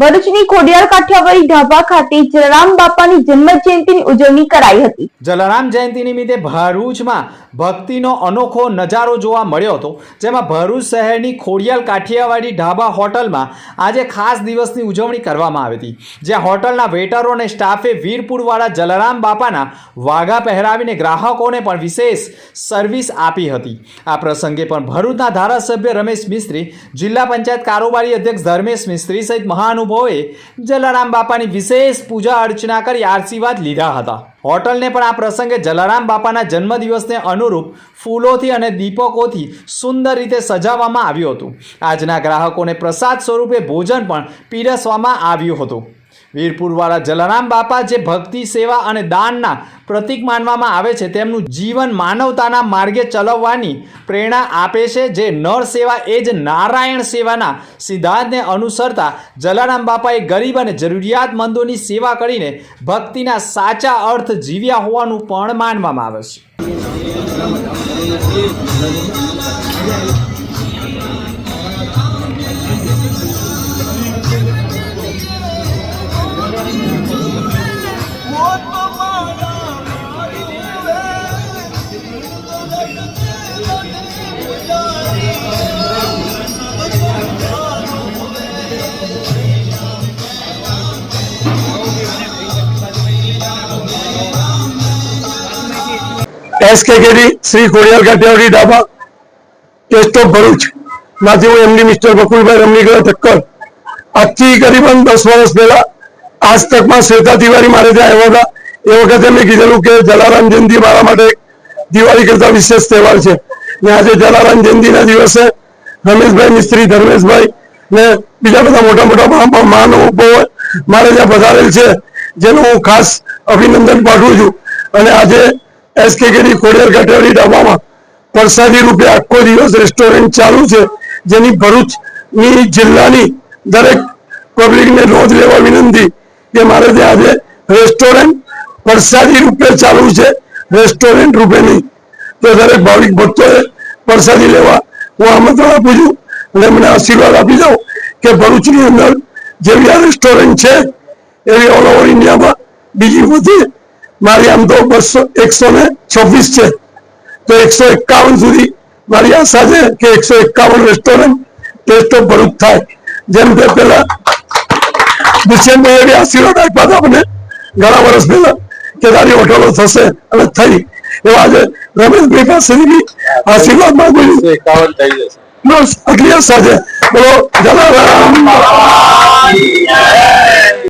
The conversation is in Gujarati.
ભરૂચની ખોડિયાર કાઠિયાવાડી ઢાબા ખાતે જલારામ બાપાની જન્મ જયંતિની ઉજવણી કરાઈ હતી. જલારામ જયંતિ નિમિત્તે ભરૂચમાં ભક્તિનો અનોખો નજારો જોવા મળ્યો હતો, જેમાં ભરૂચ શહેરની ખોડિયાલ કાઠિયાવાડી ઢાબા હોટલમાં આજે ખાસ દિવસની ઉજવણી કરવામાં આવી હતી, જ્યાં હોટલના વેટરો અને સ્ટાફે વીરપુરવાળા જલારામ બાપાના વાઘા પહેરાવીને ગ્રાહકોને પણ વિશેષ સર્વિસ આપી હતી. આ પ્રસંગે પણ ભરૂચના ધારાસભ્ય રમેશ મિસ્ત્રી, જિલ્લા પંચાયત કારોબારી અધ્યક્ષ ધર્મેશ મિસ્ત્રી સહિત મહાનુભાવોએ જલારામ બાપાની વિશેષ પૂજા અર્ચના કરી આશીર્વાદ લીધા હતા. હોટલને પણ આ પ્રસંગે જલારામ બાપાના જન્મદિવસને અનુરૂપ ફૂલોથી અને દીપકોથી સુંદર રીતે સજાવવામાં આવ્યું હતું. આજના ગ્રાહકોને પ્રસાદ સ્વરૂપે ભોજન પણ પીરસવામાં આવ્યું હતું. વીરપુરવાળા જલારામ બાપા જે ભક્તિ, સેવા અને દાનના પ્રતીક માનવામાં આવે છે, તેમનું જીવન માનવતાના માર્ગે ચલાવવાની પ્રેરણા આપે છે, જે નર સેવા એ જ નારાયણ સેવાના સિદ્ધાંતને અનુસરતા જલારામ બાપાએ ગરીબ અને જરૂરિયાતમંદોની સેવા કરીને ભક્તિના સાચા અર્થ જીવ્યા હોવાનું પણ માનવામાં આવે છે. એસકેકેડી શ્રી ખોડિયાર કાઠિયાવાડી ડાબા ટેસ્ટ ભરૂચ. માંથી હું મિસ્ટર બકુલભાઈ રમણીકલા ઠક્કર. આજથી કરીબન દસ વર્ષ પહેલા આજ તકમાં શ્વેતા તિવારી મારે ત્યાં આવ્યા હતા. એ વખતે મેં કીધેલું કે જલારામ જયંતિ મારા માટે દિવાળી કરતા વિશેષ તહેવાર છે. ને આજે જલારામ જયંતિના દિવસે રમેશભાઈ મિસ્ત્રી, ધર્મેશભાઈ ને બીજા બધા મોટા મોટા મહા- મહાનુભાવો મારે ત્યાં પધારેલ છે, જેનું હું ખાસ અભિનંદન પાઠવું છું. અને આજે એસકેકેડી ખોડિયાર કાઠિયાવાડી ડાબામાં પ્રસાદી રૂપે આખો દિવસ રેસ્ટોરન્ટ ચાલુ છે, જેની ભરૂચની જિલ્લાની દરેક પબ્લિકને નોંધ લેવા વિનંતી કે મારે ત્યાં આજે રેસ્ટોરન્ટ પ્રસાદી રૂપે ચાલુ છે રેસ્ટોરન્ટ રૂપે નહીં. તો દરેક ભાવિક ભક્તોએ પ્રસાદી લેવા હું આમંત્રણ આપું છું અને મને આશીર્વાદ આપી દઉં કે ભરૂચની અંદર જેવી આ રેસ્ટોરન્ટ છે, એવી ઓલ ઓવર ઇન્ડિયામાં બીજી બધી મારી આમ તો બસો એકસો ને છવ્વીસ છે. તો એકસો એકાવન સુધી મારી આશા છે કે એકસો એકાવન રેસ્ટોરન્ટ ટેસ્ટ ઓફ ભરૂચ થાય. જેમ કે પેલા દુષ્યંતભાઈ આશીર્વાદ આપ્યા હતા મને ઘણા વર્ષ પહેલા. કે તારી હોટલો થશે અને થઈ. એવા આજે રમેશભાઈ પાસેથી બી આશીર્વાદ માંગુ છું એકાવન થઈ જશે. બસ અગિયાર સાથે બોલો જલારામ.